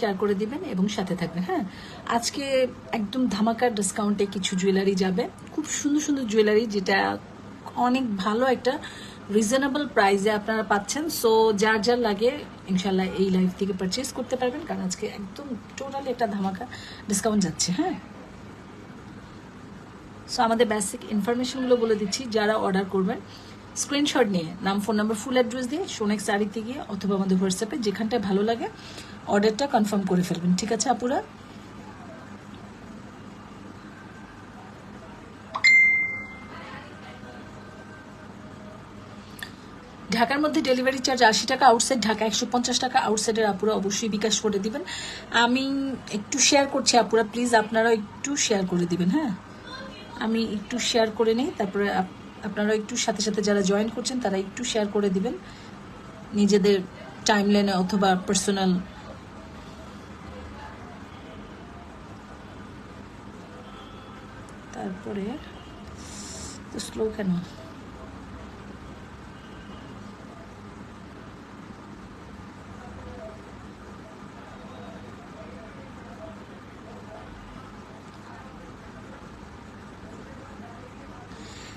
Share করে দিবেন এবং সাথে থাকবেন হ্যাঁ? আজকে একদম ধামাকার ডিসকাউন্টে কিছু জুয়েলারি যাবে। খুব সুন্দর সুন্দর জুয়েলারি যেটা অনেক ভালো একটা রিজনেবল প্রাইসে আপনারা পাচ্ছেন। সো যার যার লাগে ইনশাল্লাহ এই লাইফ থেকে পারচেস করতে পারবেন। কারণ আজকে একদম টোটালি একটা ধামাকা ডিসকাউন্ট যাচ্ছে হ্যাঁ? সো আমাদের বেসিক ইনফরমেশনগুলো বলে দিচ্ছি, যারা অর্ডার করবেন। স্ক্রিনশট নিয়ে, নাম ফোন নাম্বার ফুল অ্যাড্রেস দিয়ে সোনেক শাড়িতে গিয়ে, অথবা আমাদের হোয়াটসঅ্যাপে যেখানটায় ভালো লাগে। অর্ডারটা কনফার্ম করে ফেলবেন, ঠিক আছে আপুরা? ঢাকার মধ্যে ডেলিভারি চার্জ আশি টাকা, আউটসাইড ঢাকা একশো পঞ্চাশ টাকা, আউটসাইডের আপুরা অবশ্যই বিকাশ করে দিবেন। আমি একটু শেয়ার করছি আপুরা, প্লিজ আপনারাও একটু শেয়ার করে দিবেন হ্যাঁ? আমি একটু শেয়ার করে নিই, তারপরে আপ- আপনারা একটু সাথে সাথে যারা জয়েন করছেন, তারা একটু শেয়ার করে দিবেন। নিজেদের টাইম লাইনে অথবা পার্সোনাল তো স্লো কেন?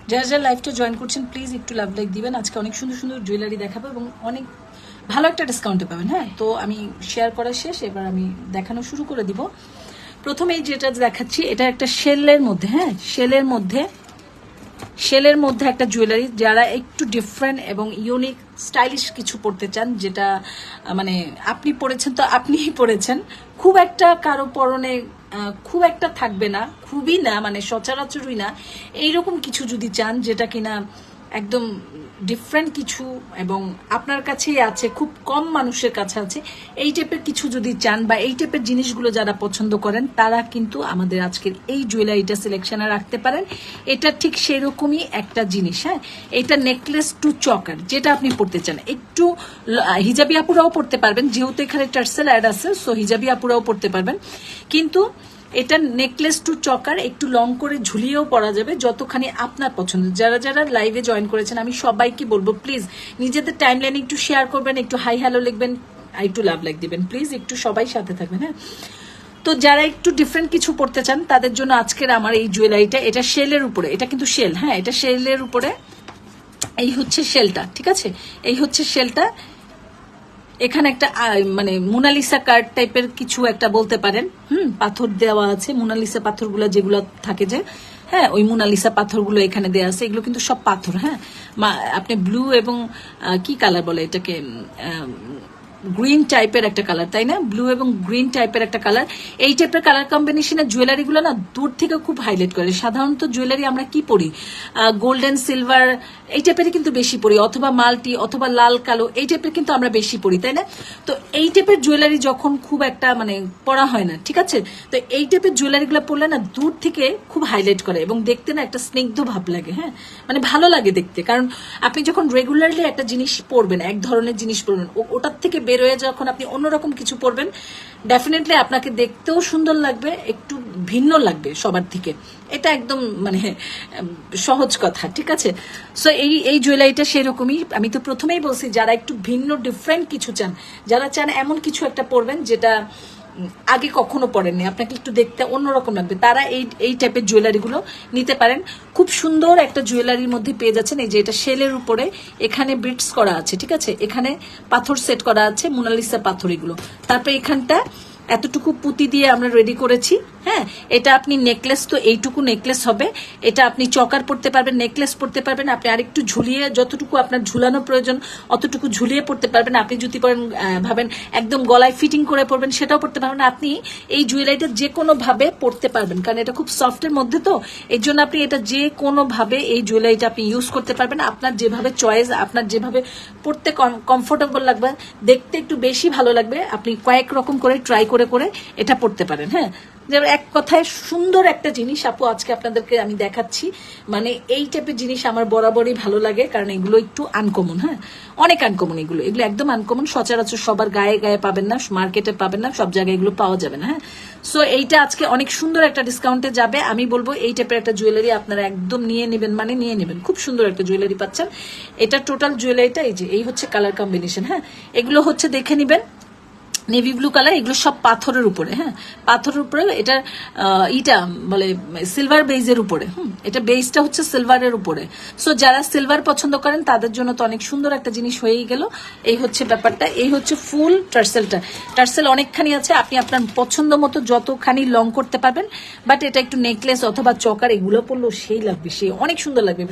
যারা যারা লাইভটা জয়েন করছেন প্লিজ একটু লাভ লাইক দিবেন। আজকে অনেক সুন্দর সুন্দর জুয়েলারি দেখাবো এবং অনেক ভালো একটা ডিসকাউন্টে পাবেন হ্যাঁ? তো আমি শেয়ার করা শেষ, এবার আমি দেখানো শুরু করে দিব। প্রথমে এই যেটা দেখাচ্ছি, এটা একটা শেলের মধ্যে হ্যাঁ? শেলের মধ্যে শেলের মধ্যে একটা জুয়েলারি যারা একটু ডিফারেন্ট এবং ইউনিক স্টাইলিশ কিছু পড়তে চান, যেটা মানে আপনি পড়েছেন তো আপনিই পড়েছেন, খুব একটা কারও পরনে খুব একটা থাকবে না, খুবই না মানে সচরাচরই না। এইরকম কিছু যদি চান, যেটা কিনা একদম ডিফারেন্ট কিছু এবং আপনার কাছেই আছে, খুব কম মানুষের কাছে আছে। এই টাইপের কিছু যদি চান বা এই টাইপের জিনিসগুলো যারা পছন্দ করেন, তারা কিন্তু আমাদের আজকের এই জুয়েলারিটা সিলেকশনে রাখতে পারেন। এটা ঠিক সেরকমই একটা জিনিস হ্যাঁ? এটা নেকলেস টু চকার, যেটা আপনি পড়তে চান। একটু হিজাবি আপুরাও পড়তে পারবেন, যেহেতু এখানে টার্সেল অ্যাড আছে সো হিজাবি আপুরাও পড়তে পারবেন। কিন্তু এটা নেকলেস টু চকার একটু লং করে ঝুলিয়েও পরা যাবে, যতখানি আপনার পছন্দ। যারা যারা লাইভে জয়েন করেছেন, আমি সবাইকে বলব প্লিজ নিজেদের টাইম লাইনে একটু শেয়ার করবেন, একটু হাই হ্যালো লিখবেন, একটু লাভ লাইক দিবেন। প্লিজ একটু সবাই সাথে থাকবেন হ্যাঁ? তো যারা একটু ডিফারেন্ট কিছু পড়তে চান, তাদের জন্য আজকের আমার এই জুয়েলারিটা এটা শেলের উপরে, এটা কিন্তু শেল হ্যাঁ? এটা শেলের উপরে, এই হচ্ছে শেলটা ঠিক আছে? এই হচ্ছে শেলটা এখানে একটা মানে মোনালিসা কার্ড টাইপের কিছু একটা বলতে পারেন। হুম, পাথর দেওয়া আছে মোনালিসা পাথরগুলো যেগুলো থাকে যে হ্যাঁ ওই মোনালিসা পাথরগুলো এখানে দেওয়া আছে। এগুলো কিন্তু সব পাথর হ্যাঁ। আপনি ব্লু এবং কি কালার বলে এটাকে? গ্রিন টাইপের একটা কালার তাই না? ব্লু এবং গ্রিন টাইপের একটা কালার এই টাইপের কালার কম্বিনেশনের জুয়েলারিগুলো না দূর থেকে খুব হাইলাইট করে। সাধারণত জুয়েলারি আমরা কি পরি? গোল্ডেন সিলভার এই টাইপের কিন্তু বেশি পরি। অথবা মাল্টি, অথবা লাল, কালো, এই টাইপের কিন্তু আমরা বেশি পরি, তাই না? তো এই টাইপের জুয়েলারি যখন খুব একটা মানে পরা হয় না, ঠিক আছে? তো এই টাইপের জুয়েলারিগুলো পরলে না দূর থেকে খুব হাইলাইট করে এবং দেখতে না একটা স্নিগ্ধ ভাব লাগে হ্যাঁ? মানে ভালো লাগে দেখতে। কারণ আপনি যখন রেগুলারলি একটা জিনিস পরবেন, এক ধরনের জিনিস পরবেন ওটার থেকে বের হয়ে যখন আপনি অন্যরকম কিছু পরবেন ডেফিনেটলি আপনাকে দেখতেও সুন্দর লাগবে, একটু ভিন্ন লাগবে সবার থেকে। এটা একদম মানে সহজ কথা, ঠিক আছে? সো এই এই জুয়েলারিটা সেরকমই। আমি তো প্রথমেই বলছি, যারা একটু ভিন্ন ডিফারেন্ট কিছু চান, যারা চান এমন কিছু একটা পরবেন, যেটা আগে কখনো পড়েননি আপনাকে একটু দেখতে অন্যরকম লাগবে। তারা এই এই টাইপের জুয়েলারিগুলো নিতে পারেন। খুব সুন্দর একটা জুয়েলারির মধ্যে পেয়ে যাচ্ছেন। এই যে এটা শেলের উপরে এখানে ব্রিটস করা আছে, ঠিক আছে? এখানে পাথর সেট করা আছে মোনালিসা পাথর এগুলো। তারপরে এখানটা এতটুকু পুঁতি দিয়ে আমরা রেডি করেছি। হ্যাঁ এটা আপনি নেকলেস তো এইটুকু নেকলেস হবে। এটা আপনি চকার পড়তে পারবেন নেকলেস পড়তে পারবেন। আপনি আরেকটু ঝুলিয়ে, যতটুকু আপনার ঝুলানো প্রয়োজন, অতটুকু ঝুলিয়ে পড়তে পারবেন। আপনি যদি পরেন ভাবেন একদম গলায় ফিটিং করে পড়বেন সেটাও পড়তে পারবেন। আপনি এই জুয়েলারিটা যে কোনো ভাবে পড়তে পারবেন, কারণ এটা খুব সফটের মধ্যে তো। এর জন্য আপনি এটা যে কোনো ভাবে এই জুয়েলারিটা আপনি ইউজ করতে পারবেন। আপনার যেভাবে চয়েস আপনার যেভাবে পড়তে কমফোর্টেবল লাগবে, দেখতে একটু বেশি ভালো লাগবে। আপনি কয়েক রকম করে ট্রাই করে করে এটা পড়তে পারেন হ্যাঁ। যেমন এক কথায় সুন্দর একটা জিনিস আপু আজকে আপনাদেরকে আমি দেখাচ্ছি। মানে এই টাইপের জিনিস আমার বরাবরই ভালো লাগে, কারণ এগুলো একটু আনকমন হ্যাঁ? অনেক আনকমন এগুলো। এগুলো একদম আনকমন সচরাচর সবার গায়ে গায়ে পাবেন না মার্কেটে পাবেন না, সব জায়গায় এগুলো পাওয়া যাবে না হ্যাঁ? সো এইটা আজকে অনেক সুন্দর একটা ডিসকাউন্টে যাবে। আমি বলব এই টাইপের একটা জুয়েলারি আপনারা একদম নিয়ে নেবেন মানে নিয়ে নেবেন। খুব সুন্দর একটা জুয়েলারি পাচ্ছেন। এটা টোটাল জুয়েলারিটা এই যে, এই হচ্ছে কালার কম্বিনেশন হ্যাঁ? এগুলো হচ্ছে দেখে নেবেন। নেভি ব্লু কালার এগুলো সব পাথরের উপরে হ্যাঁ? পাথরের উপরে আহ, ইটা বলে সিলভার বেজের উপরে হুম? এটা বেজটা হচ্ছে সিলভারের উপরে। সো যারা সিলভার পছন্দ করেন তাদের জন্য তো অনেক সুন্দর একটা জিনিস হয়েই গেল। এই হচ্ছে ব্যাপারটা এই হচ্ছে ফুল টার্সেলটা। টার্সেল অনেকখানি আছে আপনি আপনার পছন্দ মতো যতখানি লং করতে পারবেন বাট এটা একটু নেকলেস অথবা চকার এগুলো পরলেও সেই লাগবে সেই অনেক সুন্দর লাগবে।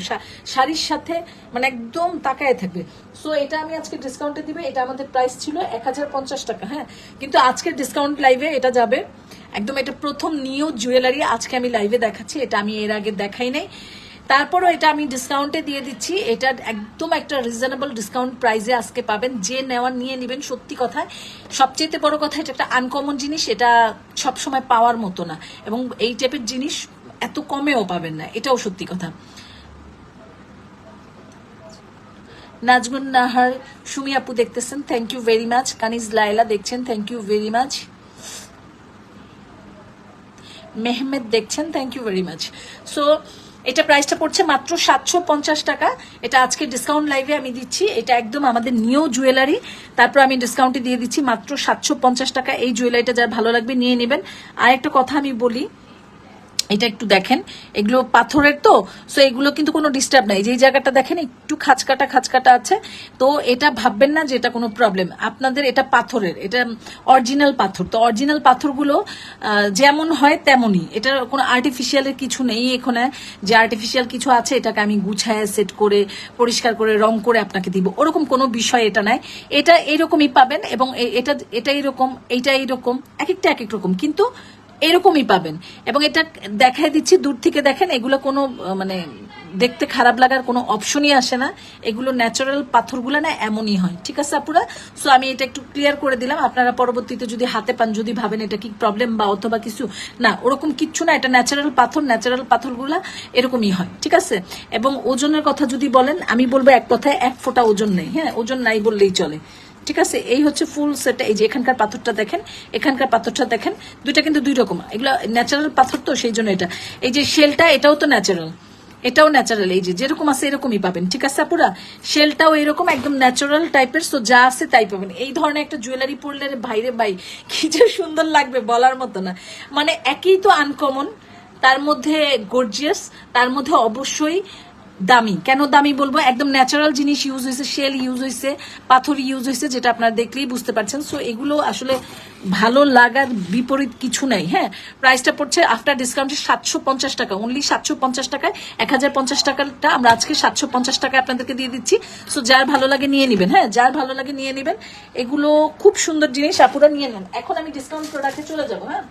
শাড়ির সাথে মানে একদম তাকায় থাকবে। সো এটা আমি আজকে ডিসকাউন্টে দিবে এটা আমাদের প্রাইস ছিল এক হাজার পঞ্চাশ টাকা হ্যাঁ? কিন্তু আজকের ডিসকাউন্ট লাইভে এটা যাবে। একদম এটা প্রথম নিউ জুয়েলারি আজকে আমি লাইভে দেখাচ্ছি, এটা আমি এর আগে দেখাই নাই। তারপরও এটা আমি ডিসকাউন্টে দিয়ে দিচ্ছি, এটা একদম একটা রিজনেবল ডিসকাউন্ট প্রাইসে আজকে পাবেন। যে নেওয়ার নিয়ে নেবেন, সত্যি কথা সবচেয়ে বড় কথা এটা একটা আনকমন জিনিস, এটা সবসময় পাওয়ার মতো না। এবং এই টাইপের জিনিস এত কমেও পাবেন না, এটাও সত্যি কথা। নাজমুন নাহার, সুমি আপু দেখতেছেন thank you very much Kaniz Laila দেখছেন thank you very much Mehmed দেখছেন thank you very much so এটা প্রাইসটা পড়ছে মাত্র সাতশো পঞ্চাশ টাকা। এটা আজকে ডিসকাউন্ট লাইভে আমি দিচ্ছি। এটা একদম আমাদের নিউ জুয়েলারি তারপর আমি ডিসকাউন্টে দিয়ে দিচ্ছি মাত্র সাতশো পঞ্চাশ টাকা। এই জুয়েলারিটা যার ভালো লাগবে, নিয়ে নেবেন। আর একটা কথা আমি বলি এটা একটু দেখেন। এগুলো পাথরের তো সো এগুলো কিন্তু কোনো ডিস্টার্ব নাই। যেই জায়গাটা দেখেন, একটু খাঁচকাটা খাঁচকাটা আছে। তো এটা ভাববেন না যে এটা কোনো প্রবলেম আপনাদের এটা পাথরের, এটা অরিজিনাল পাথর। তো অরিজিনাল পাথরগুলো যেমন হয় তেমনই। এটা কোনো আর্টিফিশিয়ালের কিছু নেই এখানে। যে আর্টিফিশিয়াল কিছু আছে, এটাকে আমি গুছায় সেট করে, পরিষ্কার করে, রং করে আপনাকে দিব। ওরকম কোনো বিষয় এটা নাই। এটা এইরকমই পাবেন এবং এটা এটা এইরকম এইটা এইরকম, এক একটা এক এক রকম। কিন্তু এরকমই পাবেন। এবং এটা দেখাই দিচ্ছি, দূর থেকে দেখেন, এগুলো কোনো মানে দেখতে খারাপ লাগার কোনো অপশনই আসে না। এগুলো ন্যাচারাল পাথরগুলো না এমনই হয়, ঠিক আছে আপুরা? সো আমি এটা একটু ক্লিয়ার করে দিলাম। আপনারা পরবর্তীতে যদি হাতে পান, যদি ভাবেন এটা কি প্রবলেম বা অথবা কিছু, না, ওরকম কিচ্ছু না, এটা ন্যাচারাল পাথর ন্যাচারাল পাথরগুলা এরকমই হয়, ঠিক আছে? এবং ওজনের কথা যদি বলেন, আমি বলব এক কথায় এক ফোঁটা ওজন নেই হ্যাঁ? ওজন নাই বললেই চলে। ঠিক আছে? এই হচ্ছে ফুল সেট এই যে এখানকার পাথরটা দেখেন, এখানকার পাথরটা দেখেন, দুইটা কিন্তু দুই রকম। এগুলো ন্যাচারাল পাথর তো, সেই জন্য এটা। এই যে শেলটা এটাও তো ন্যাচারাল এটাও ন্যাচারাল এই যে যেরকম আছে এরকমই পাবেন, ঠিক আছে আপুরা? শেলটাও এরকম একদম ন্যাচারাল টাইপের সো যা আছে তাই পাবেন। এই ধরনের একটা জুয়েলারি পরলে রে ভাইরে ভাই, কি যে সুন্দর লাগবে বলার মতো না। মানে একই তো আনকমন তার মধ্যে গর্জিয়াস তার মধ্যে অবশ্যই দামি। কেন দামি বলব? একদম ন্যাচারাল জিনিস ইউজ হয়েছে শেল ইউজ হয়েছে, পাথর ইউজ হয়েছে, যেটা আপনারা দেখলেই বুঝতে পারছেন। সো এগুলো আসলে ভালো লাগার বিপরীত কিছু নাই হ্যাঁ? প্রাইসটা পড়ছে আফটার ডিসকাউন্টে সাতশো পঞ্চাশ টাকা। অনলি সাতশো পঞ্চাশ টাকায় এক হাজার পঞ্চাশ টাকাটা আমরা আজকে সাতশো পঞ্চাশ টাকায় আপনাদেরকে দিয়ে দিচ্ছি। সো যার ভালো লাগে নিয়ে নেবেন হ্যাঁ? যার ভালো লাগে নিয়ে নেবেন, এগুলো খুব সুন্দর জিনিস, আপুরা নিয়ে নেন। এখন আমি ডিসকাউন্ট প্রোডাক্টে চলে যাব হ্যাঁ?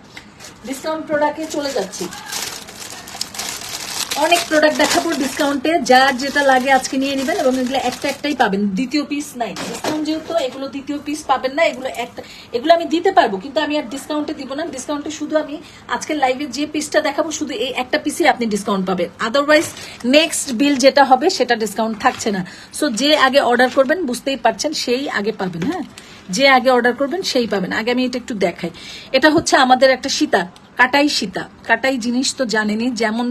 ডিসকাউন্ট প্রোডাক্টে চলে যাচ্ছি। অনেক প্রোডাক্ট দেখাবো ডিসকাউন্টে যার যেটা লাগে আজকে নিয়ে নেবেন এবং এগুলো একটা একটাই পাবেন। দ্বিতীয় পিস নাই। ডিসকাউন্ট যেহেতু, এগুলো দ্বিতীয় পিস পাবেন না, এগুলো একটা এগুলো আমি দিতে পারব, কিন্তু আমি আর ডিসকাউন্টে দিব না। ডিসকাউন্টে শুধু আমি আজকে লাইভে যে পিসটা দেখাবো, শুধু এই একটা পিসে আপনি ডিসকাউন্ট পাবেন। আদারওয়াইজ নেক্সট বিল যেটা হবে, সেটা ডিসকাউন্ট থাকছে না। সো যে আগে অর্ডার করবেন, বুঝতেই পারছেন, সেই আগে পাবেন হ্যাঁ? যে আগে অর্ডার করবেন, সেই পাবেন। আগে আমি এটা একটু দেখাই। এটা হচ্ছে আমাদের একটা সীতা, কাটাই সীতা। কাটাই জিনিস তো জানেনই, যেমন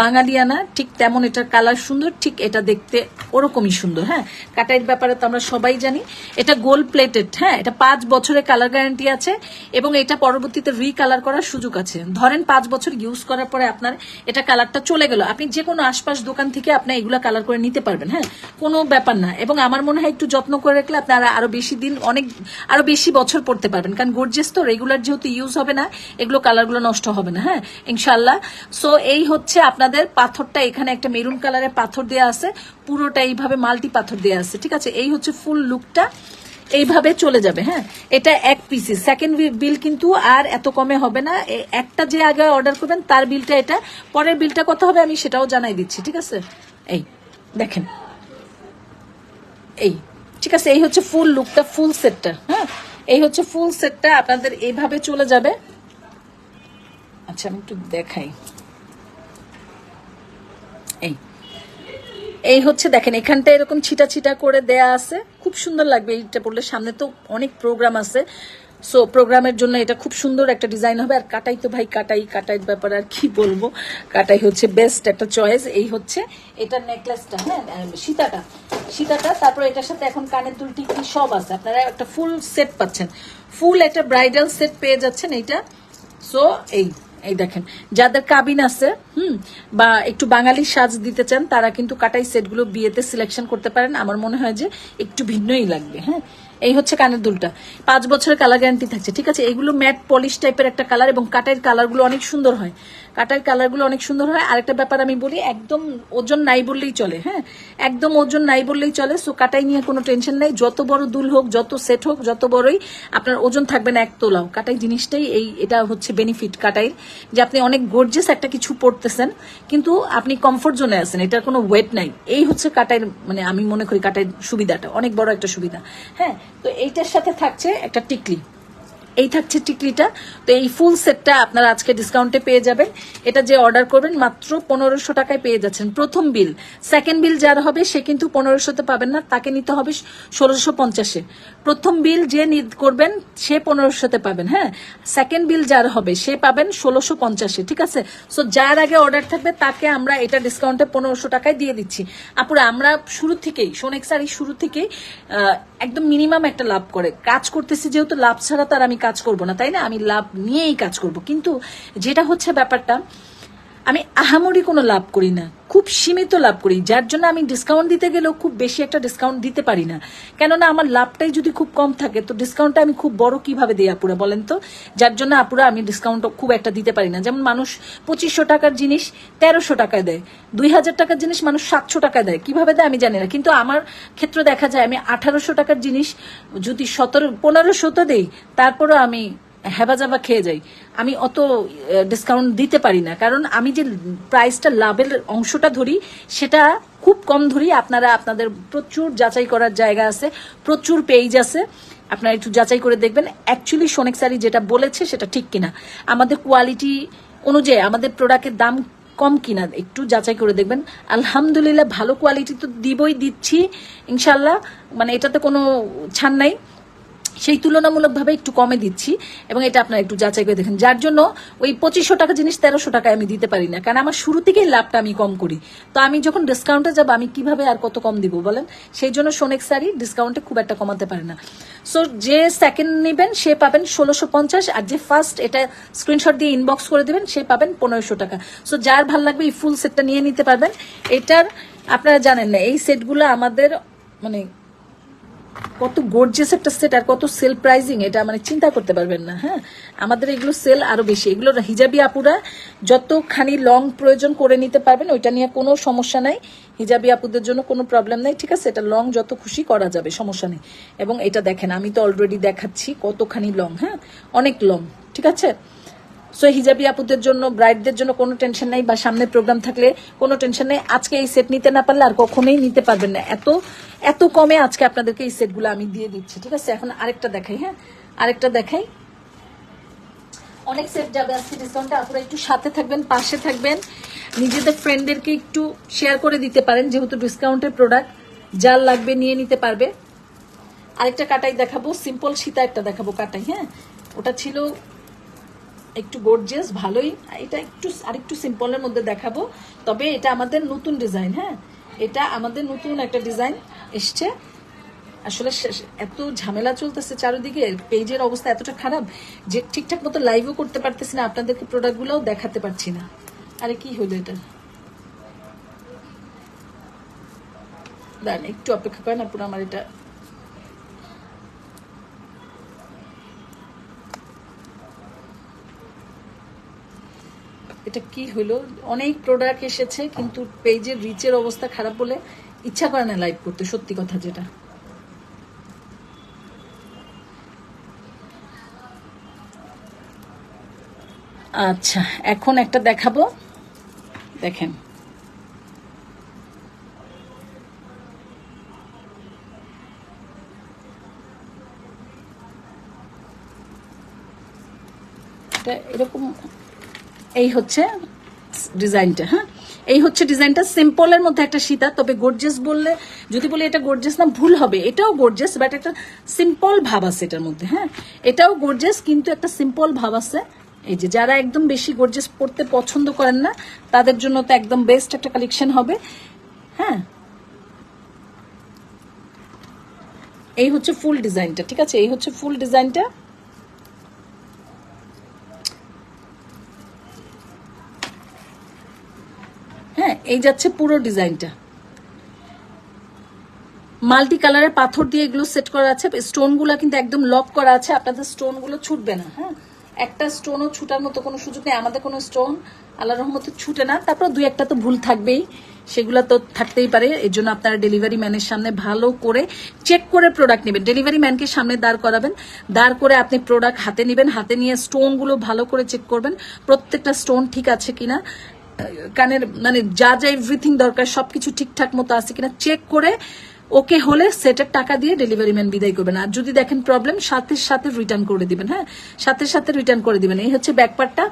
বাঙালিয়ানা, ঠিক তেমন এটার কালার সুন্দর, ঠিক এটা দেখতে ওরকমই সুন্দর হ্যাঁ? কাটাইয়ের ব্যাপারে তো আমরা সবাই জানি। এটা গোল্ড প্লেটেড হ্যাঁ? এটা পাঁচ বছরের কালার গ্যারান্টি আছে এবং এটা পরবর্তীতে রিকালার করার সুযোগ আছে। ধরেন পাঁচ বছর ইউজ করার পরে আপনার এটা কালারটা চলে গেল। আপনি যে কোনো আশপাশ দোকান থেকে আপনি এগুলো কালার করে নিতে পারবেন হ্যাঁ? কোনো ব্যাপার না। এবং আমার মনে হয় একটু যত্ন করে রাখলে আপনারা আরও বেশি দিন অনেক, আরও বেশি বছর পড়তে পারবেন। কারণ গোর্জেস তো রেগুলার যেহেতু ইউজ হবে না, এগুলো কালারগুলো নষ্ট হবে না হ্যাঁ? ইনশাল্লাহ সো এই হচ্ছে আপনাদের পাথরটা এখানে একটা মেরুন কালারের পাথর দেওয়া আছে, পুরোটা এইভাবে মাল্টি পাথর দেওয়া আছে, ঠিক আছে? এই হচ্ছে ফুল লুকটা, এইভাবে চলে যাবে হ্যাঁ? এটা এক পিসি সেকেন্ড বিল কিন্তু আর এত কমে হবে না। একটা যে আগে অর্ডার করবেন, তার বিলটা এটা। পরের বিলটা কত হবে আমি সেটাও জানাই দিচ্ছি, ঠিক আছে? এই, দেখেন। এই, ঠিক আছে? এই হচ্ছে ফুল লুকটা, ফুল সেটটা হ্যাঁ? এই হচ্ছে ফুল সেটটা, আপনাদের এইভাবে চলে যাবে। আচ্ছা আমি একটু দেখাই এই এই হচ্ছে দেখেন এখানটা এরকম ছিটা ছিটা করে দেয়া আছে। খুব সুন্দর লাগবে এইটা পড়লে। সামনে তো অনেক প্রোগ্রাম আছে। সো প্রোগ্রামের জন্য এটা খুব সুন্দর একটা ডিজাইন হবে। আর কাটাই তো ভাই, কাটাই, কাটাইয়ের ব্যাপার আর কি বলব? কাটাই হচ্ছে বেস্ট একটা চয়েস এই হচ্ছে এটা নেকলেসটা হ্যাঁ সীতাটা। সীতাটা, তারপর এটার সাথে এখন কানের দুল টিকলি সব আছে। আপনারা একটা ফুল সেট পাচ্ছেন। ফুল একটা ব্রাইডাল সেট পেয়ে যাচ্ছেন এইটা। সো এই। এই দেখেন, যাদের কাবিন আছে, হুম, বা একটু বাঙালি সাজ দিতে চান, তারা কিন্তু কাটাই সেটগুলো বিয়েতে সিলেকশন করতে পারেন। আমার মনে হয় যে একটু ভিন্নই লাগবে হ্যাঁ। এই হচ্ছে কানের দুলটা। পাঁচ বছরের কালার গ্যারান্টি থাকছে, ঠিক আছে? এগুলো ম্যাট পলিশ টাইপের একটা কালার এবং কাটাইয়ের কালারগুলো অনেক সুন্দর হয়। কাটার কালারগুলো অনেক সুন্দর হয়। আরেকটা ব্যাপার আমি বলি, একদম ওজন নাই বললেই চলে হ্যাঁ? একদম ওজন নাই বললেই চলে সো কাটাই নিয়ে কোনো টেনশন নাই। যত বড় দুল হোক, যত সেট হোক, যত বড়ই, আপনার ওজন থাকবে না এক তোলাও। কাটাই জিনিসটাই এই, এটা হচ্ছে বেনিফিট কাটাইর যে আপনি অনেক গর্জেস একটা কিছু পড়তেছেন কিন্তু আপনি কমফোর্ট জোনে আছেন, এটার কোনো ওয়েট নাই। এই হচ্ছে কাটাইর মানে আমি মনে করি কাটাইর সুবিধাটা, অনেক বড় একটা সুবিধা হ্যাঁ? তো এইটার সাথে থাকছে একটা টিকলি। এই থাকছে টিকলিটা। তো এই ফুল সেটটা আপনারা আজকে ডিসকাউন্টে পেয়ে যাবেন। এটা যে অর্ডার করবেন, মাত্র পনেরোশো টাকায় পেয়ে যাচ্ছেন। প্রথম বিল সেকেন্ড বিল যার হবে, সে কিন্তু পনেরোশোতে পাবেন না, তাকে নিতে হবে ষোলোশো পঞ্চাশে। প্রথম বিল যে করবেন, সে পনেরোশোতে পাবেন হ্যাঁ? সেকেন্ড বিল যার হবে, সে পাবেন ষোলোশো পঞ্চাশে, ঠিক আছে? সো যার আগে অর্ডার থাকবে, তাকে আমরা এটা ডিসকাউন্টে পনেরোশো টাকায় দিয়ে দিচ্ছি। আপুরা, আমরা শুরু থেকেই সোনেক শাড়ি শুরু থেকেই একদম মিনিমাম একটা লাভ করে। কাজ করতেছি যেহেতু, লাভ ছাড়া তার আমি কাজ করব না তাই না? আমি লাভ নিয়েই কাজ করব। কিন্তু যেটা হচ্ছে ব্যাপারটা আমি আহামরি কোনো লাভ করি না। খুব সীমিত লাভ করি। যার জন্য আমি ডিসকাউন্ট দিতে গেলেও খুব বেশি একটা ডিসকাউন্ট দিতে পারি না। কেননা আমার লাভটাই যদি খুব কম থাকে, তো ডিসকাউন্টটা আমি খুব বড় কীভাবে দিই আপুরা বলেন তো? যার জন্য আপুরা আমি ডিসকাউন্ট খুব একটা দিতে পারি না। যেমন মানুষ পঁচিশশো টাকার জিনিস তেরোশো টাকায় দেয়। দুই হাজার টাকার জিনিস মানুষ সাতশো টাকায় দেয়। কীভাবে দেয় আমি জানি না। কিন্তু আমার ক্ষেত্রে দেখা যায় আমি আঠারোশো টাকার জিনিস যদি সতেরো পনেরোশোতে দেই, তারপরও আমি হেবাজাবা খেয়ে যাই। আমি অত ডিসকাউন্ট দিতে পারি না। কারণ আমি যে প্রাইসটা লাভের অংশটা ধরি, সেটা খুব কম ধরি। আপনারা, আপনাদের প্রচুর যাচাই করার জায়গা আছে, প্রচুর পেজ আছে। আপনারা একটু যাচাই করে দেখবেন। অ্যাকচুয়ালি সোনেক শাড়ি যেটা বলেছে, সেটা ঠিক কিনা। আমাদের কোয়ালিটি অনুযায়ী, আমাদের প্রোডাক্টের দাম কম কিনা, একটু যাচাই করে দেখবেন। আলহামদুলিল্লাহ, ভালো কোয়ালিটি তো দিবই, দিচ্ছি ইনশাল্লাহ মানে এটাতে কোনো ছাড় নাই। সেই তুলনামূলকভাবে একটু কমে দিচ্ছি, এবং এটা আপনারা একটু যাচাই করে দেখেন। যার জন্য ওই পঁচিশশো টাকা জিনিস তেরোশো টাকায় আমি দিতে পারি না, কারণ আমার শুরু থেকেই লাভটা আমি কম করি। তো আমি যখন ডিসকাউন্টে যাব, আমি কীভাবে আর কত কম দিব বলেন? সেই জন্য সোনেক শাড়ি ডিসকাউন্টে খুব একটা কমাতে পারে না। সো যে সেকেন্ড নেবেন, সে পাবেন ষোলোশো পঞ্চাশ, আর যে ফার্স্ট এটা স্ক্রিনশট দিয়ে ইনবক্স করে দেবেন, সে পাবেন পনেরোশো টাকা। সো যার ভালো লাগবে এই ফুল সেটটা নিয়ে নিতে পারবেন। এটার আপনারা জানেন না, এই সেটগুলো আমাদের মানে কত গর্জিয়াস একটা সেট আর কত সেল প্রাইজিং এটা মানে চিন্তা করতে পারবেন না হ্যাঁ? আমাদের এগুলো সেল আরও বেশি। এগুলো হিজাবি আপুরা যতখানি লং প্রয়োজন করে নিতে পারবেন, ওইটা নিয়ে কোনো সমস্যা নাই। হিজাবি আপুদের জন্য কোনো প্রবলেম নাই, ঠিক আছে? এটা লং যত খুশি করা যাবে, সমস্যা নেই। এবং এটা দেখেন, আমি তো অলরেডি দেখাচ্ছি কতখানি লং হ্যাঁ? অনেক লং ঠিক আছে? সো হিজাবি আপুদের জন্য ব্রাইডদের জন্য কোনো টেনশন নাই বা সামনে প্রোগ্রাম থাকলে কোনো টেনশন নেই। আজকে এই সেট নিতে না পারলে আর কখনোই নিতে পারবেন না। এত এত কমে আজকে আপনাদেরকে এই সেটগুলো আমি দিয়ে দিচ্ছি, ঠিক আছে? এখন আরেকটা দেখাই হ্যাঁ? আরেকটা দেখাই। অনেক সেট যাবে আজকে ডিসকাউন্টে আপনারা একটু সাথে থাকবেন, পাশে থাকবেন। নিজেদের ফ্রেন্ডদেরকে একটু শেয়ার করে দিতে পারেন, যেহেতু ডিসকাউন্টের প্রোডাক্ট যার লাগবে নিয়ে নিতে পারবে। আরেকটা কাটাই দেখাবো সিম্পল সীতা একটা দেখাবো কাটাই হ্যাঁ? ওটা ছিল একটু গর্জিয়াস ভালোই। এটা একটু, আরেকটু সিম্পলের মধ্যে দেখাবো। তবে এটা আমাদের নতুন ডিজাইন হ্যাঁ? এটা আমাদের নতুন একটা ডিজাইন এসছে। আসলে এত ঝামেলা চলতেছে চারিদিকে পেজের অবস্থা এতটা খারাপ যে ঠিকঠাক মতো লাইভও করতে পারতেছি না, আপনাদেরকে প্রোডাক্টগুলোও দেখাতে পারছি না। আরে, কি হলো এটা? দাঁড়ান, একটু অপেক্ষা করেন পুরো আমার এটা এটা কি হলো? অনেক প্রোডাক্ট এসেছে, কিন্তু পেজের রিচের অবস্থা খারাপ বলে ইচ্ছা করে না লাইভ করতে, সত্যি কথা যেটা। আচ্ছা এখন একটা দেখাবো। দেখেন। এরকম এই হচ্ছে ডিজাইনটা হ্যাঁ? এই হচ্ছে ডিজাইনটা সিম্পলের মধ্যে একটা সীতা, তবে গর্জেস বললে, যদি বলি এটা গর্জেস না, ভুল হবে। এটাও গর্জেস বাট একটা সিম্পল ভাব আছে এটার মধ্যে হ্যাঁ? এটাও গর্জেস কিন্তু একটা সিম্পল ভাব আছে। এই যে যারা একদম বেশি গর্জেস পড়তে পছন্দ করেন না, তাদের জন্য তো একদম বেস্ট একটা কালেকশন হবে হ্যাঁ? এই হচ্ছে ফুল ডিজাইনটা ঠিক আছে? এই হচ্ছে ফুল ডিজাইনটা এই যাচ্ছে পুরো ডিজাইনটা। মাল্টি কালারের পাথর দিয়ে এগুলো সেট করা আছে। স্টোনগুলো কিন্তু একদম লক করা আছে। আপনাদের স্টোনগুলো ছুটবে না হ্যাঁ? একটা স্টোনও ছুটার মতো কোনো সুযোগ নেই। আমাদের কোনো স্টোন আল্লাহ রহমতে ছুটে না। তারপর দুই একটা তো ভুল থাকবেই। সেগুলো তো থাকতেই পারে। এর জন্য আপনারা ডেলিভারি ম্যানের সামনে ভালো করে চেক করে প্রোডাক্ট নেবেন। ডেলিভারি ম্যানকে সামনে দাঁড় করাবেন। দাঁড় করে আপনি প্রোডাক্ট হাতে নেবেন। হাতে নিয়ে স্টোনগুলো ভালো করে চেক করবেন। প্রত্যেকটা স্টোন ঠিক আছে কিনা? কানের মানে যা যা এভরিথিং দরকার, সবকিছু ঠিকঠাক মতো আছে কিনা চেক করে ওকে হলে সেটের টাকা দিয়ে ডেলিভারি ম্যান বিদায় করবেন। আর যদি দেখেন প্রবলেম সাথে সাথে রিটার্ন করে দিবেন হ্যাঁ? সাথে সাথে রিটার্ন করে দিবেন। এই হচ্ছে ব্যাকপারটা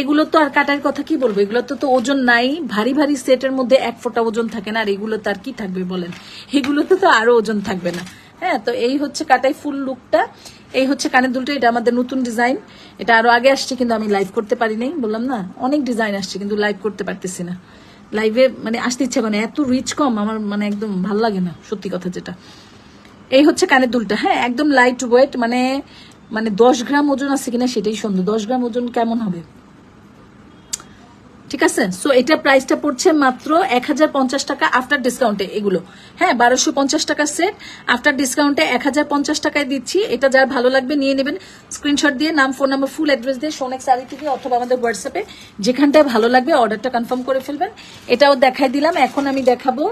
এগুলো তো আর কাটার কথা কি বলব? এগুলো তো ওজন নাই, ভারী ভারী সেটের মধ্যে এক ফোঁটা ওজন থাকে না, আর এগুলো তো আর কি থাকবে বলেন? এগুলোতে তো আরও ওজন থাকবে না। হ্যাঁ তো এই হচ্ছে কাটাই ফুল লুকটা এই হচ্ছে কানের দুলটা, এটা আমাদের নতুন ডিজাইন এটা আরও আগে আসছে, কিন্তু আমি লাইভ করতে পারি নাই, বললাম না? অনেক ডিজাইন আসছে, কিন্তু লাইভ করতে পারতেছি না। লাইভে মানে আসতে ইচ্ছে করে এত রিচ কম, আমার মানে একদম ভালো লাগে না, সত্যি কথা যেটা। এই হচ্ছে কানের দুলটা হ্যাঁ একদম লাইট ওয়েট মানে মানে দশ গ্রাম ওজন আছে কিনা সেটাই সন্দেহ। দশ গ্রাম ওজন কেমন হবে? ঠিক আছে? সো এটা প্রাইসটা পড়ছে মাত্র এক হাজার পঞ্চাশ টাকা আফটার ডিসকাউন্টে এগুলো। হ্যাঁ বারোশো পঞ্চাশ টাকা সেট আফটার ডিসকাউন্টে এক হাজার পঞ্চাশ টাকায় দিচ্ছি। এটা যার ভালো লাগবে নিয়ে নেবেন। স্ক্রিনশট দিয়ে, নাম ফোন নাম্বার ফুল অ্যাড্রেস দিয়ে সোনেক শাড়ি থেকে অথবা আমাদের হোয়াটসঅ্যাপে যেখানটায় ভালো লাগবে অর্ডারটা কনফার্ম করে ফেলবেন। এটাও দেখাই দিলাম। এখন আমি দেখাবো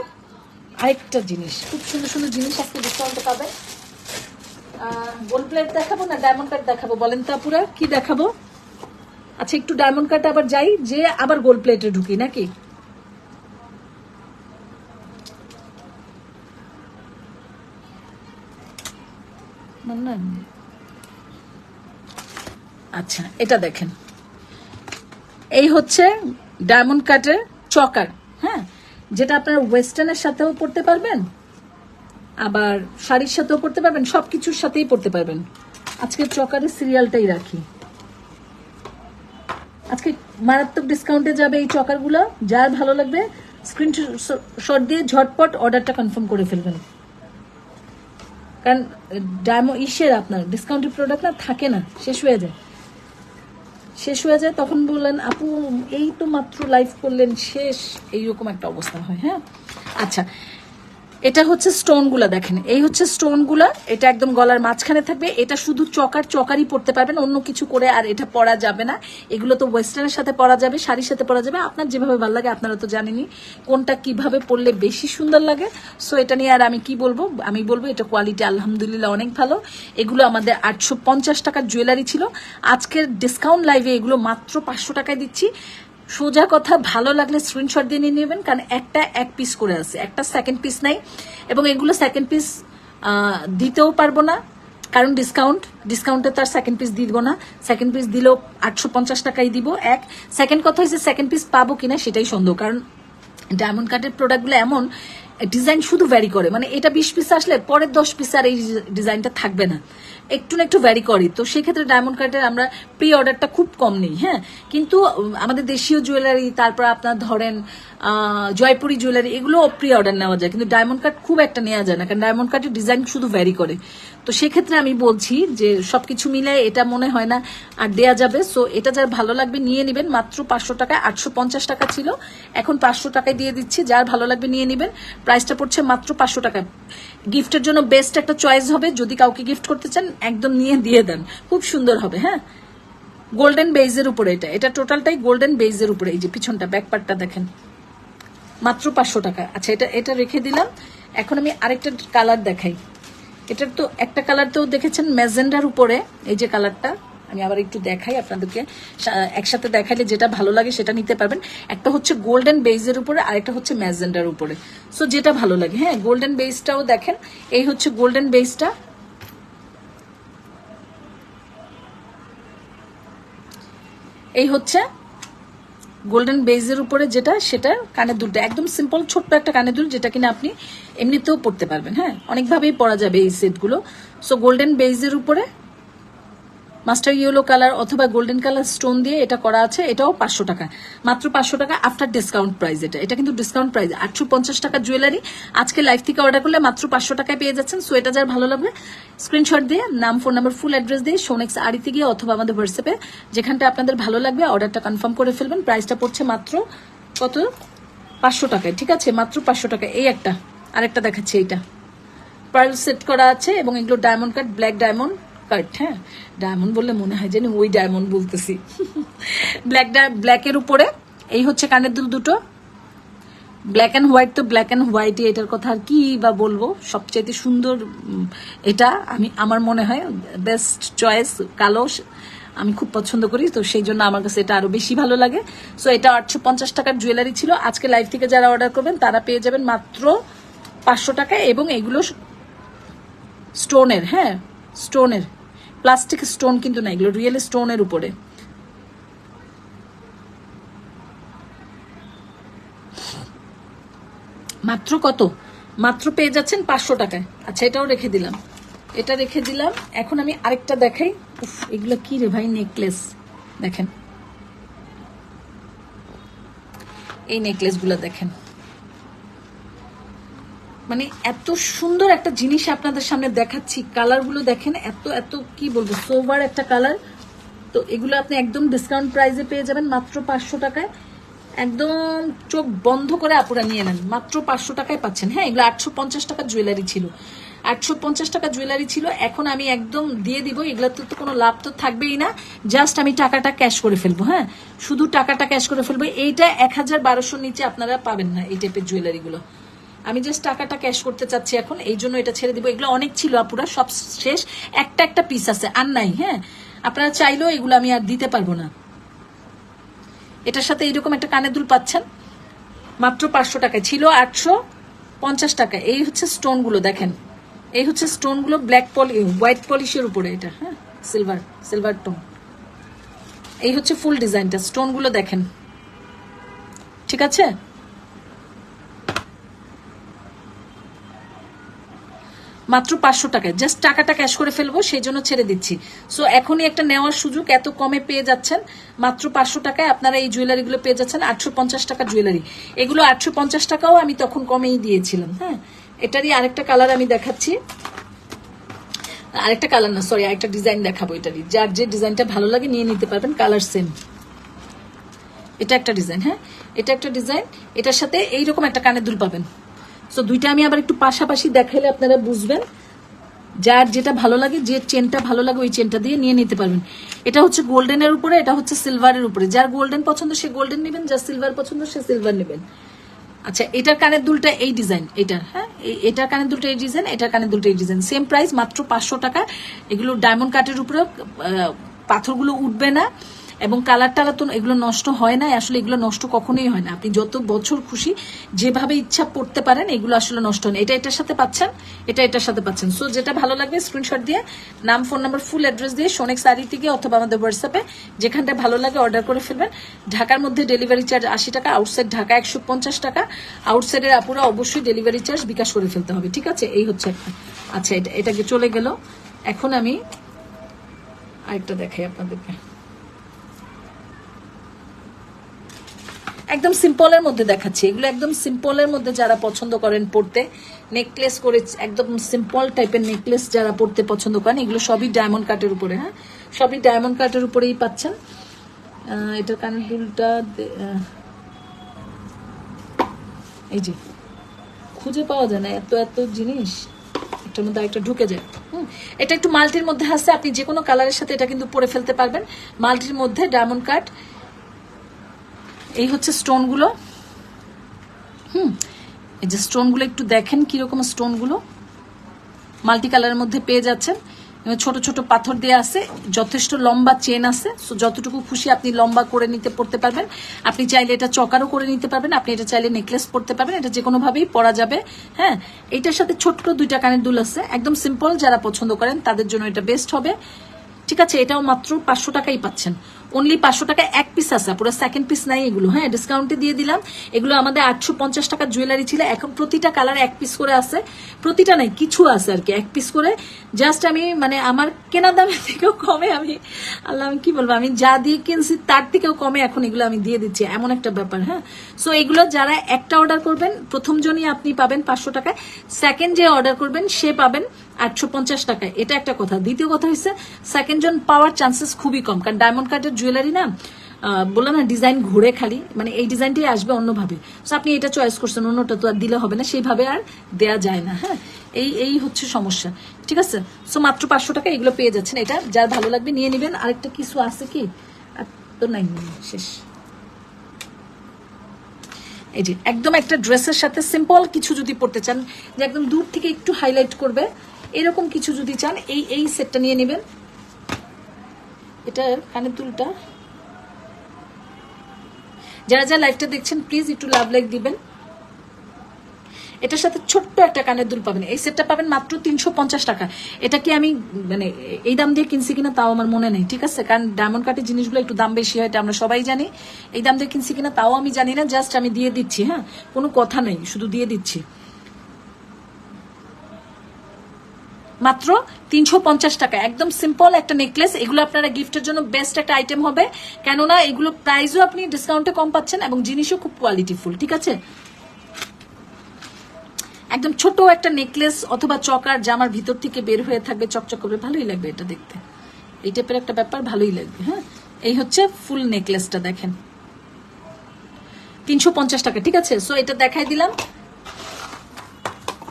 আরেকটা জিনিস। খুব সুন্দর সুন্দর জিনিস আজকে ডিসকাউন্টে পাবেন। গোল্ড প্লেট দেখাবো না ডায়মন্ড কাট দেখাবো? বলেন তো আপুরা, কি দেখাবো? আচ্ছা একটু ডায়মন্ড কাটে আবার যাই, যে আবার গোল্ড প্লেটে ঢুকি, নাকি? আচ্ছা এটা দেখেন। এই হচ্ছে ডায়মন্ড কাটের চকার হ্যাঁ? যেটা আপনারা ওয়েস্টার্নের সাথেও পড়তে পারবেন, আবার শাড়ির সাথেও পড়তে পারবেন, সবকিছুর সাথেই পড়তে পারবেন। আজকে চকারের সিরিয়ালটাই রাখি। আজকে মারাত্মক ডিসকাউন্টে যাবে এই চকারগুলো। যার ভালো লাগবে স্ক্রিনশট দিয়ে ঝটপট অর্ডারটা কনফার্ম করে ফেলবেন। কারণ ডায়মো ইসের আপনার ডিসকাউন্টেড প্রোডাক্ট না, থাকে না, শেষ হয়ে যায়। শেষ হয়ে যায়, তখন বললেন, আপু, এই তো মাত্র লাইভ করলেন, শেষ। এইরকম একটা অবস্থা হয় হ্যাঁ? আচ্ছা এটা হচ্ছে স্টোনগুলা দেখেন। এই হচ্ছে স্টোনগুলা, এটা একদম গলার মাঝখানে থাকবে। এটা শুধু চকার চকারই পড়তে পারবেন, অন্য কিছু করে আর এটা পরা যাবে না। এগুলো তো ওয়েস্টার্নের সাথে পরা যাবে, শাড়ির সাথে পরা যাবে। আপনার যেভাবে ভালো লাগে, আপনারা তো জানেনই কোনটা কীভাবে পরলে বেশি সুন্দর লাগে। সো এটা নিয়ে আর আমি কি বলব? আমি বলব, এটা কোয়ালিটি আলহামদুলিল্লাহ অনেক ভালো। এগুলো আমাদের আটশো পঞ্চাশ টাকার জুয়েলারি ছিল। আজকের ডিসকাউন্ট লাইভে এগুলো মাত্র পাঁচশো টাকায় দিচ্ছি। সোজা কথা, ভালো লাগলে স্ক্রিনশট দিয়ে নিয়ে নেবেন, কারণ একটা এক পিস করে আছে। একটা সেকেন্ড পিস নাই, এবং এগুলো সেকেন্ড পিস দিতেও পারব না, কারণ ডিসকাউন্ট ডিসকাউন্টে তার সেকেন্ড পিস দিব না। সেকেন্ড পিস দিলেও আটশো পঞ্চাশ টাকাই দিব, এক। সেকেন্ড কথা হচ্ছে সেকেন্ড পিস পাবো কিনা সেটাই সন্দেহ, কারণ ডায়মন্ড কাটের প্রোডাক্টগুলো এমন ডিজাইন শুধু ভ্যারি করে। মানে এটা বিশ পিস আসলে পরের দশ পিস আর এই ডিজাইনটা থাকবে না। একটু না একটু ভ্যারি করে। তো সেক্ষেত্রে ডায়মন্ড কাটের আমরা প্রি অর্ডারটা খুব কম নেই হ্যাঁ? কিন্তু আমাদের দেশীয় জুয়েলারি তারপর আপনার ধরেন জয়পুরি জুয়েলারি এগুলো প্রি অর্ডার নেওয়া যায়। কিন্তু ডায়মন্ড কাট খুব একটা নেওয়া যায় না। কারণ ডায়মন্ড কাটের ডিজাইন শুধু ভ্যারি করে। তো সেক্ষেত্রে আমি বলছি যে সবকিছু মিলে এটা মনে হয় না আর দেয়া যাবে। সো এটা যার ভালো লাগবে নিয়ে নেবেন। মাত্র পাঁচশো টাকায় আটশো পঞ্চাশ টাকা ছিল। এখন পাঁচশো টাকায় দিয়ে দিচ্ছি। যার ভালো লাগবে নিয়ে নেবেন। প্রাইসটা পড়ছে মাত্র পাঁচশো টাকা। গিফটের জন্য বেস্ট একটা চয়েস হবে। যদি কাউকে গিফট করতে চান, একদম নিয়ে, দিয়ে দেন। খুব সুন্দর হবে হ্যাঁ? গোল্ডেন বেইজের উপরে এটা। এটা টোটালটাই গোল্ডেন বেইজের উপরে। এই যে পিছনটা ব্যাক পার্টটা দেখেন। মাত্র পাঁচশো টাকা। আচ্ছা এটা এটা রেখে দিলাম। এখন আমি আরেকটা কালার দেখাই। এটার তো একটা কালার তো দেখেছেন ম্যাজেন্ডার উপরে, এই যে কালারটা আমি আবার একটু দেখাই আপনাদেরকে। একসাথে দেখাইলে যেটা ভালো লাগে সেটা নিতে পারবেন। একটা হচ্ছে গোল্ডেন বেইজের উপরে আরেকটা হচ্ছে ম্যাজেন্ডার উপরে। সো যেটা ভালো লাগে। হ্যাঁ গোল্ডেন বেইজটাও দেখেন। এই হচ্ছে গোল্ডেন বেইজটা এই হচ্ছে গোল্ডেন বেজের উপরে যেটা, সেটা কানের দুলটা। একদম সিম্পল ছোট্ট একটা কানের দুল যেটা কিনা আপনি এমনিতেও পড়তে পারবেন হ্যাঁ? অনেকভাবেই পরা যাবে এই সেটগুলো সো গোল্ডেন বেজের উপরে মাস্টার ইয়েলো কালার অথবা গোল্ডেন কালার স্টোন দিয়ে এটা করা আছে, এটাও পাঁচশো টাকা মাত্র পাঁচশো টাকা আফটার ডিসকাউন্ট প্রাইস এটা। এটা কিন্তু ডিসকাউন্ট প্রাইস আটশো পঞ্চাশ টাকা জুয়েলারি আজকে লাইভ থেকে অর্ডার করলে মাত্র পাঁচশো টাকায় পেয়ে যাচ্ছেন। সো এটা যার ভালো লাগবে স্ক্রিনশট দিয়ে, নাম ফোন নাম্বার ফুল অ্যাড্রেস দিয়ে সোনেক্স আড়িতে গিয়ে অথবা আমাদের হোয়াটসঅ্যাপে যেখানটা আপনাদের ভালো লাগবে অর্ডারটা কনফার্ম করে ফেলবেন। প্রাইসটা পড়ছে মাত্র কত? পাঁচশো টাকায়, ঠিক আছে? মাত্র পাঁচশো টাকায়। এই একটা, আরেকটা দেখাচ্ছি এইটা। পার্ল সেট করা আছে এবং এগুলো diamond cut black diamond cut হ্যাঁ? ডায়মন্ড বললে মনে হয় যেন ওই ডায়মন্ড বলতেছি। ব্ল্যাক ব্ল্যাকের উপরে, এই হচ্ছে কানের দুল দুটো। ব্ল্যাক অ্যান্ড হোয়াইট তো ব্ল্যাক অ্যান্ড হোয়াইটই এটার কথা আর কি বা বলব? সবচাইতে সুন্দর এটা আমি, আমার মনে হয় বেস্ট চয়েস কালো, আমি খুব পছন্দ করি, তো সেই জন্য আমার কাছে এটা আরও বেশি ভালো লাগে। সো এটা আটশো পঞ্চাশ টাকার জুয়েলারি ছিল। আজকে লাইভ থেকে যারা অর্ডার করবেন, তারা পেয়ে যাবেন মাত্র পাঁচশো টাকায় এবং এগুলো স্টোনের হ্যাঁ স্টোনের প্লাস্টিক স্টোন কিন্তু না এগুলো রিয়েল স্টোনের উপরে। মাত্র কত? মাত্র পেয়ে যাচ্ছেন পাঁচশো টাকায়। আচ্ছা এটাও রেখে দিলাম। এটা রেখে দিলাম। এখন আমি আরেকটা দেখাই। এগুলো কি রে ভাই নেকলেস দেখেন। এই নেকলেসগুলো দেখেন। মানে এত সুন্দর একটা জিনিস আপনাদের সামনে দেখাচ্ছি। কালারগুলো দেখেন, এত এত, কি বলব সোভার একটা কালার। তো এগুলো আপনি একদম ডিসকাউন্ট প্রাইসে পেয়ে যাবেন, মাত্র পাঁচশো টাকায়। একদম চোখ বন্ধ করে আপুরা নিয়ে নেন, মাত্র পাঁচশো টাকায় পাচ্ছেন। হ্যাঁ এগুলো আটশো পঞ্চাশ টাকার জুয়েলারি ছিল। আটশো পঞ্চাশ টাকা জুয়েলারি ছিল, এখন আমি একদম দিয়ে দিব, এগুলোতে তো কোনো লাভ তো থাকবেই না। জাস্ট আমি টাকাটা ক্যাশ করে ফেলব হ্যাঁ? শুধু টাকাটা ক্যাশ করে ফেলব, এইটা এক হাজার বারোশোর নিচে আপনারা পাবেন না, এই টাইপের জুয়েলারিগুলো আমি জাস্ট টাকাটা ক্যাশ করতে চাচ্ছি এখন, এই জন্য এটা ছেড়ে দিব। এগুলো অনেক ছিল আপুরা, সব শেষ। একটা একটা পিস আছে, আর নাই হ্যাঁ? আপনারা চাইলেও এগুলো আমি আর দিতে পারব না। এটার সাথে এইরকম একটা কানের দুল পাচ্ছেন, মাত্র পাঁচশো টাকায়। ছিল আটশো পঞ্চাশ টাকা এই হচ্ছে স্টোনগুলো দেখেন। এই হচ্ছে স্টোনগুলো ব্ল্যাক পলি হোয়াইট পলিশের উপরে এটা হ্যাঁ? সিলভার সিলভার টোন এই হচ্ছে ফুল ডিজাইনটা স্টোনগুলো দেখেন। ঠিক আছে? মাত্র পাঁচশো টাকায়। জাস্ট টাকাটা ক্যাশ করে ফেলব, সেই জন্য ছেড়ে দিচ্ছি। সো এখনই একটা নেওয়ার সুযোগ, এত কমে পেয়ে যাচ্ছেন। মাত্র পাঁচশো টাকায় আপনারা এই জুয়েলারিগুলো পেয়ে যাচ্ছেন, আটশো পঞ্চাশ টাকা জুয়েলারি এগুলো আটশো পঞ্চাশ টাকাও আমি তখন কমেই দিয়েছিলাম হ্যাঁ? এটারই আরেকটা কালার আমি দেখাচ্ছি। আরেকটা কালার না সরি আরেকটা ডিজাইন দেখাবো এটারই। যার যে ডিজাইনটা ভালো লাগে নিয়ে নিতে পারবেন কালার সেম এটা একটা ডিজাইন হ্যাঁ? এটা একটা ডিজাইন এটার সাথে এইরকম একটা কানের দুল পাবেন। সো দুইটা আমি আবার একটু পাশাপাশি দেখাইলে আপনারা বুঝবেন। যার যেটা ভালো লাগে, যে চেনটা ভালো লাগে, ওই চেনটা দিয়ে নিয়ে নিতে পারবেন। এটা হচ্ছে গোল্ডেনের উপরে, এটা হচ্ছে সিলভারের উপরে। যার গোল্ডেন পছন্দ, সে গোল্ডেন নেবেন, যার সিলভার পছন্দ, সে সিলভার নেবেন। আচ্ছা এটার কানের দুলটা এই ডিজাইন, এটার হ্যাঁ? এটার কানের দুলটা এই ডিজাইন, এটার কানের দুলটা এই ডিজাইন। সেম প্রাইস, মাত্র পাঁচশো টাকা। এগুলো ডায়মন্ড কাটের উপরে পাথরগুলো উঠবে না। এবং কালার টালার তো এগুলো নষ্ট হয় না, আসলে এগুলো নষ্ট কখনোই হয় না। আপনি যত বছর খুশি যেভাবে ইচ্ছা পড়তে পারেন, এগুলো আসলে নষ্ট হয় না। এটা এটার সাথে পাচ্ছেন, এটা এটার সাথে পাচ্ছেন। সো যেটা ভালো লাগবে স্ক্রিনশট দিয়ে নাম ফোন নাম্বার ফুল অ্যাড্রেস দিয়ে সোনেক শাড়ি থেকে অথবা আমাদের হোয়াটসঅ্যাপে যেখানটা ভালো লাগে অর্ডার করে ফেলবেন। ঢাকার মধ্যে ডেলিভারি চার্জ আশি টাকা আউটসাইড ঢাকা একশো পঞ্চাশ টাকা আউটসাইডের আপুরা অবশ্যই ডেলিভারি চার্জ বিকাশ করে ফেলতে হবে, ঠিক আছে? এই হচ্ছে একটা। আচ্ছা এটা, এটাকে চলে গেল। এখন আমি আরেকটা দেখাই আপনাদেরকে। একদম সিম্পলের মধ্যে দেখাচ্ছি। এগুলো একদম সিম্পলের মধ্যে যারা পছন্দ করেন পড়তে নেকলেস করে একদম সিম্পল টাইপের নেকলেস যারা পড়তে পছন্দ করেন এগুলো সবই ডায়মন্ড কাটের উপরে। হ্যাঁ। সবই ডায়মন্ড কাটের উপরেই পাচ্ছেন। এটার কানের দুলটা এই যে খুঁজে পাওয়া যায় না এত এত জিনিস। একটার মধ্যে একটা ঢুকে যায়। হুম, এটা একটু মাল্টির মধ্যে আছে আপনি যে কোনো কালারের সাথে এটা কিন্তু পরে ফেলতে পারবেন। মাল্টির মধ্যে ডায়মন্ড কাট এই হচ্ছে স্টোনগুলো। হুম, এই যে স্টোনগুলো একটু দেখেন কীরকম স্টোনগুলো। মাল্টি কালারের মধ্যে পেয়ে যাচ্ছেন। ছোট ছোট পাথর দেওয়া আছে, যথেষ্ট লম্বা চেন আছে সো যতটুকু খুশি আপনি লম্বা করে নিতে পড়তে পারবেন। আপনি চাইলে এটা চকারও করে নিতে পারবেন, আপনি এটা চাইলে নেকলেস পড়তে পারবেন, এটা যে কোনোভাবেই পরা যাবে হ্যাঁ? এটার সাথে ছোট্ট দুইটা কানের দুল আছে, একদম সিম্পল যারা পছন্দ করেন তাদের জন্য এটা বেস্ট হবে। ঠিক আছে, এটাও মাত্র পাঁচশো টাকাই পাচ্ছেন। অনলি পাঁচশো টাকা এক পিস আছে, পুরো সেকেন্ড পিস নাই এগুলো। হ্যাঁ ডিসকাউন্টে দিয়ে দিলাম। এগুলো আমাদের আটশো পঞ্চাশ টাকার জুয়েলারি ছিল। এখন প্রতিটা কালার এক পিস করে আছে। প্রতিটা নাই, কিছু আছে আর কি, এক পিস করে। জাস্ট আমি মানে আমার কেনা দামের থেকেও কমে আমি, আল্লাহ আমি কি বলব, আমি যা দিয়ে কিনছি তার থেকেও কমে এখন এগুলো আমি দিয়ে দিচ্ছি, এমন একটা ব্যাপার হ্যাঁ। সো এগুলো যারা একটা অর্ডার করবেন, প্রথম জনই আপনি পাবেন পাঁচশো টাকায়। সেকেন্ড যে অর্ডার করবেন, সে পাবেন আটশো পঞ্চাশ টাকায় এটা একটা কথা। দ্বিতীয় কথা হচ্ছে সেকেন্ড জন পাওয়ার চান্সেস খুবই কম কারণ ডায়মন্ড কার্ডের জুয়েলারি না বললাম না ডিজাইন ঘুরে খালি মানে এই ডিজাইনটাই আসবে অন্যভাবে। সো আপনি এটা চয়েস করছেন অন্যটা তো আর দিলে হবে না সেইভাবে আর দেয়া যায় না হ্যাঁ? এই এই হচ্ছে সমস্যা ঠিক আছে? সো মাত্র পাঁচশো টাকা এগুলো পেয়ে যাচ্ছেন এটা যার ভালো লাগবে নিয়ে নেবেন। আরেকটা কিছু আছে কি? আর তো নাই, শেষ। এই যে একদম একটা ড্রেসের সাথে সিম্পল কিছু যদি পড়তে চান যে একদম দূর থেকে একটু হাইলাইট করবে এরকম কিছু যদি চান, এই এই সেটটা নিয়ে নেবেন। এটার কানের দুলটা। যারা যারা লাইভটা দেখছেন প্লিজ একটু লাভ লাইক দিবেন। এটার সাথে ছোট্ট একটা কানের দুল পাবেন। এই সেটটা পাবেন মাত্র তিনশো পঞ্চাশ টাকা। এটা কি আমি মানে এই দাম দিয়ে কিনছি কিনা তাও আমার মনে নেই, ঠিক আছে? কারণ ডায়মন্ড কাটের জিনিসগুলো একটু দাম বেশি হয়, এটা আমরা সবাই জানি। এই দাম দিয়ে কিনছি কিনা তাও আমি জানি না জাস্ট আমি দিয়ে দিচ্ছি হ্যাঁ? কোনো কথা নেই, শুধু দিয়ে দিচ্ছি। মাত্র তিনশো পঞ্চাশ টাকা। একদম সিম্পল একটা নেকলেস এগুলো আপনারা গিফটের জন্য বেস্ট একটা আইটেম হবে। কেননা এগুলো প্রাইসও আপনি ডিসকাউন্টে কম পাচ্ছেন এবং জিনিসও খুব কোয়ালিটিফুল ঠিক আছে? একদম ছোট একটা নেকলেস অথবা চকার জামার ভিতর থেকে বের হয়ে থাকবে, চকচক করবে, ভালোই লাগবে এটা দেখতে। এই টাইপের একটা ব্যাপার, ভালোই লাগবে হ্যাঁ? এই হচ্ছে ফুল নেকলেসটা দেখেন। তিনশো পঞ্চাশ টাকা, ঠিক আছে? সো এটা দেখাই দিলাম।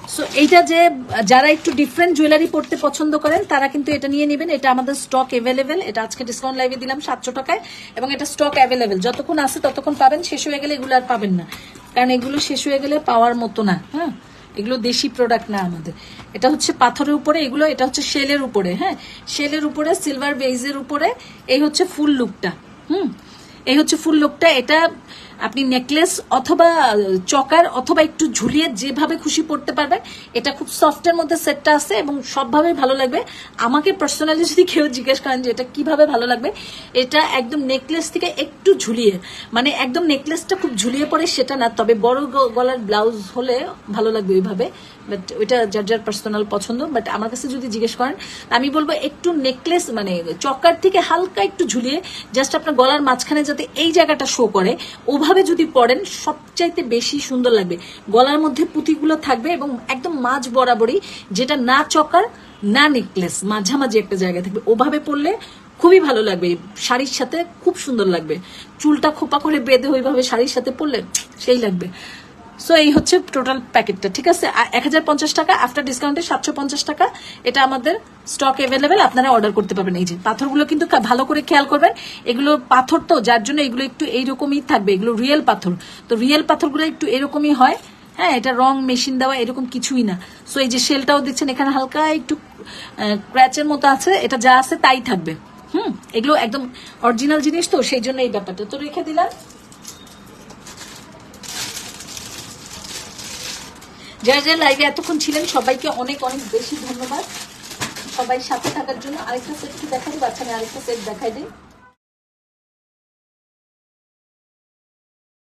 সো এইটা যে, যারা একটু ডিফারেন্ট জুয়েলারি পড়তে পছন্দ করেন, তারা কিন্তু এটা নিয়ে নেবেন। এটা আমাদের স্টক অ্যাভেলেবেল এটা আজকে ডিসকাউন্ট লাইভে দিলাম সাতশো টাকায়। এবং এটা স্টক অ্যাভেলেবেল যতক্ষণ আছে ততক্ষণ পাবেন। শেষ হয়ে গেলে এগুলো আর পাবেন না। কারণ এগুলো শেষ হয়ে গেলে পাওয়ার মতো না। হ্যাঁ? এগুলো দেশি প্রোডাক্ট না আমাদের। এটা হচ্ছে পাথরের উপরে, এগুলো, এটা হচ্ছে শেলের উপরে। হ্যাঁ? শেলের উপরে সিলভার বেইজের উপরে। এই হচ্ছে ফুল লুকটা হুম? এই হচ্ছে ফুল লুকটা এটা আপনি নেকলেস অথবা, চকার অথবা একটু ঝুলিয়ে যেভাবে খুশি পড়তে পারবেন, এটা খুব সফটের মধ্যে সেটটা আছে এবং সবভাবে ভালো লাগবে। আমাকে পার্সোনালি যদি কেউ জিজ্ঞেস করেন যে এটা কীভাবে ভালো লাগবে, এটা একদম নেকলেস থেকে একটু ঝুলিয়ে মানে একদম নেকলেসটা খুব ঝুলিয়ে পড়ে সেটা না, তবে বড় গলার ব্লাউজ হলে ভালো লাগবে ওইভাবে। বাট ওইটা যার যার পার্সোনাল পছন্দ বাট আমার কাছে যদি জিজ্ঞেস করেন, আমি বলব একটু নেকলেস মানে চকার থেকে হালকা একটু ঝুলিয়ে জাস্ট আপনার গলার মাঝখানে যাতে এই জায়গাটা শো করে, ওভাবে যদি পরেন সবচাইতে বেশি সুন্দর লাগবে। গলার মধ্যে পুঁতিগুলো থাকবে এবং একদম মাঝ বরাবরই যেটা না চকার, না নেকলেস মাঝামাঝি একটা জায়গা থাকবে। ওভাবে পরলে খুবই ভালো লাগবে, শাড়ির সাথে খুব সুন্দর লাগবে। চুলটা খোপা করে বেঁধে ওইভাবে শাড়ির সাথে পরলে সেই লাগবে। সো এই হচ্ছে টোটাল প্যাকেটটা ঠিক আছে? এক হাজার পঞ্চাশ টাকা আফটার ডিসকাউন্টে সাতশো পঞ্চাশ টাকা। এটা আমাদের স্টক অ্যাভেলেবেল আপনারা অর্ডার করতে পারবেন। এই যে পাথরগুলো কিন্তু ভালো করে খেয়াল করবেন। এগুলো পাথর তো, যার জন্য এগুলো একটু এইরকমই থাকবে। এগুলো রিয়েল পাথর। তো রিয়েল পাথরগুলো একটু এরকমই হয়। হ্যাঁ এটা রং মেশিন দেওয়া, এরকম কিছুই না। সো এই যে শেলটাও দেখছেন এখানে হালকা একটু ক্র্যাচের মতো আছে। এটা যা আছে তাই থাকবে। হুম, এগুলো একদম অরিজিনাল জিনিস তো, সেই জন্য এই ব্যাপারটা। তো রেখে দিলাম। যারা যারা লাইভে এতক্ষণ ছিলেন, সবাইকে অনেক অনেক বেশি ধন্যবাদ। সবাই সাথে থাকার জন্য আরেকটা সেট কি দেখাই বাচ্চা আমি আরেকটা সেট দেখাই দিই।